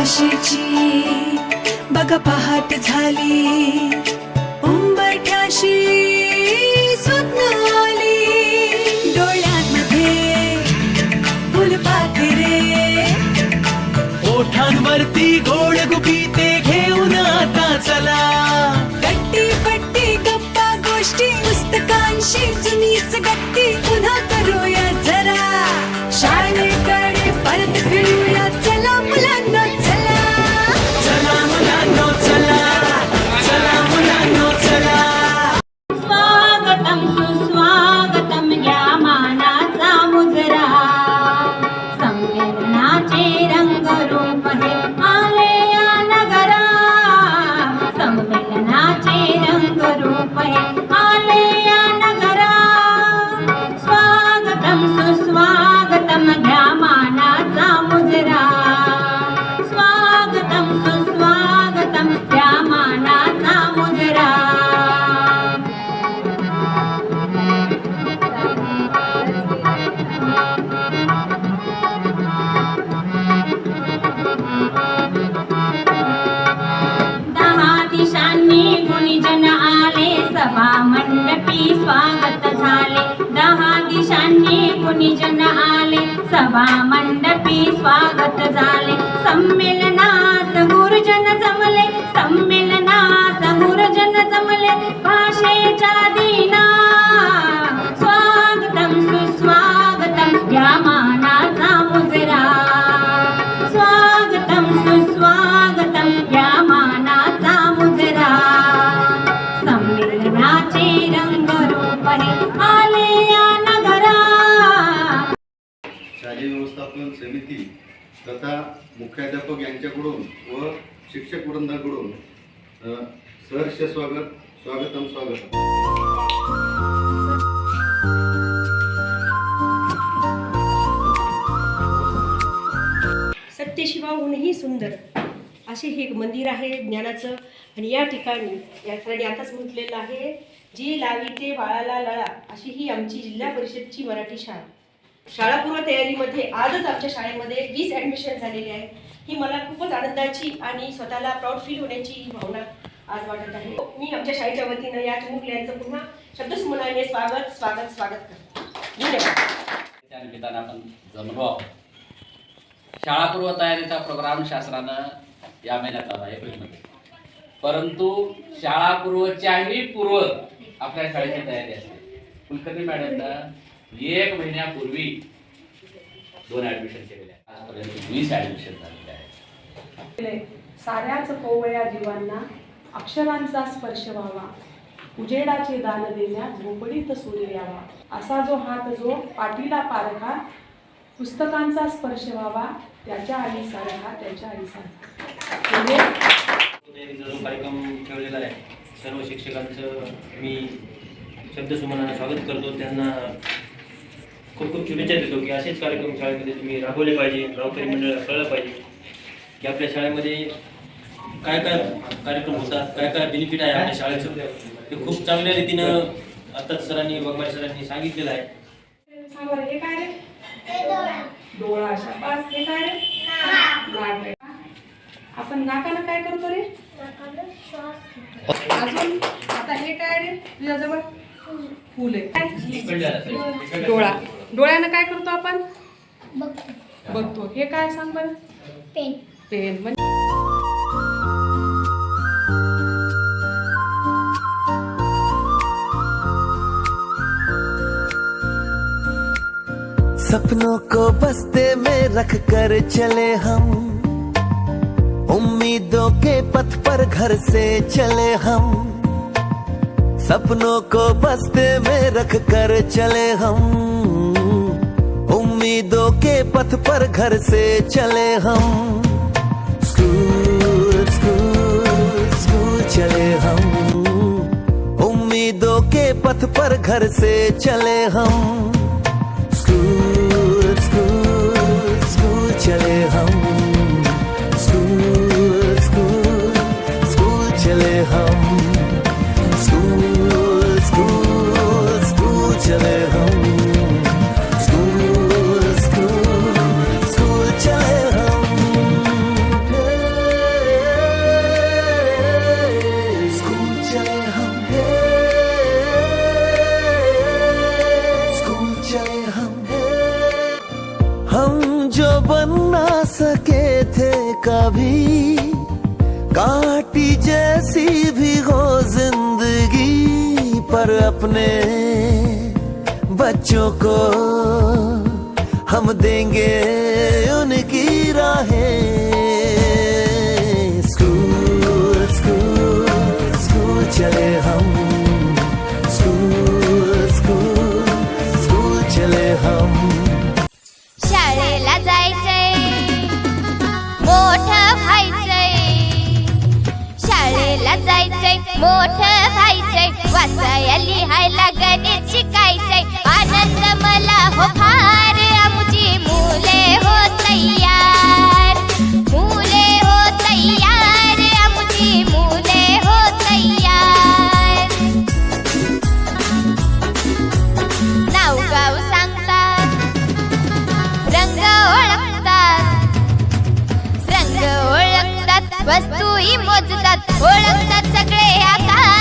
आशेची बघ पहाट झाली. उंबरठ्याशी स्वप्न आली. डोळ्यांमध्ये फुलपाखरे ओठांवरती गोड गुपिते घेऊन आता चला. गट्टी पट्टी गप्पा गोष्टी पुस्तकांशी जुनीच गट्टी. सभा मंडपी स्वागत झाले. दहा दिशांनी गुणीजन आले. सभा मंडपी स्वागत झाले. संमेलनात गुरुजन जमले. संमेलनात गुरुजन जमले. भाषेच्या दिना मुख्याध्यापक यांच्याकडून व शिक्षक वृंदाकडून सहर्ष स्वागत स्वागतम स्वागत. सत्यशिवाहूनही सुंदर असे हे एक मंदिर आहे ज्ञानाचं. आणि या ठिकाणी या ठिकाणी आताच म्हटलेलं आहे जी लावी ते बाळाला लळा अशी ही आमची जिल्हा परिषदची मराठी शाळा. शाळापूर्व तयारीमध्ये आजच आमच्या शाळेमध्ये वीस ॲडमिशन झालेले आहे ही मला खूपच आनंदाची आणि स्वतःला प्राऊड फील होण्याची ही भावना आज वाटत आहे. मी आमच्या शाळेच्या वतीनं या चिमुकल्यांचं पुन्हा शब्दसुमनाने स्वागत स्वागत स्वागत करते. धन्यवाद. त्या निमित्तानं आपण जमलो आहोत. शाळापूर्व तयारीचा प्रोग्राम शासनानं या महिन्यात आला एप्रिलमध्ये. परंतु शाळापूर्वच्याही पूर्व आपल्या शाळेची तयारी असते. कुलकर्णी मॅडमनं एक महिन्यापूर्वी दोन ॲडमिशन केलेले आहे आजपर्यंत वीस ॲडमिशन झालेले आहेत. साऱ्याच कोवळ्या जीवांना अक्षरांचा स्पर्श व्हावा. उजेडाचे दान देण्या झोपडीत सूर्य यावा. असा जो हात जो पाठीला पारखा पुस्तकांचा स्पर्श व्हावा त्याच्या आई सारखा त्याच्या आई सारखा जो कार्यक्रम ठेवलेला आहे. सर्व शिक्षकांचं मी शब्दसुमनानं स्वागत करतो. त्यांना खूप खूप शुभेच्छा देतो की असेच कार्यक्रम शाळेमध्ये तुम्ही राबवले पाहिजे गावकरी मंडळाला कळलं पाहिजे की आपल्या शाळेमध्ये काय काय कार्यक्रम होतात काय काय बेनिफिट आहे आपल्या शाळेचं. ते खूप चांगल्या रीतीनं आत्ताच सरांनी वाघमारे सरांनी सांगितलेलं आहे. आपण नाकानं काय करतो रे? अजून? आता हे काय रे? तुझ्याजवळ? फुल आहे? डोळा. डोळ्यानं काय करतो आपण? बघतो. हे काय सांग बरं? पेन. पेन. म्हणजे सपनों को बस्ते में रख कर चले हम। उम्मीदों के पथ पर घर से चले हम। सपनों को बस्ते में रख कर चले हम। उम्मीदों के पथ पर घर से चले हम। स्कूल स्कूल स्कूल चले हम। उम्मीदों के पथ पर घर से चले हम। बन ना सके थे कभी, काटी जैसी भी हो ज़िंदगी पर अपने बच्चों को हम देंगे उनकी राहें। मोठ व्हायचंय वाचायला लिहायला गणित शिकायचंय. आनंद मला हो फार. वस्तूही मोजतात ओळखतात सगळे आकार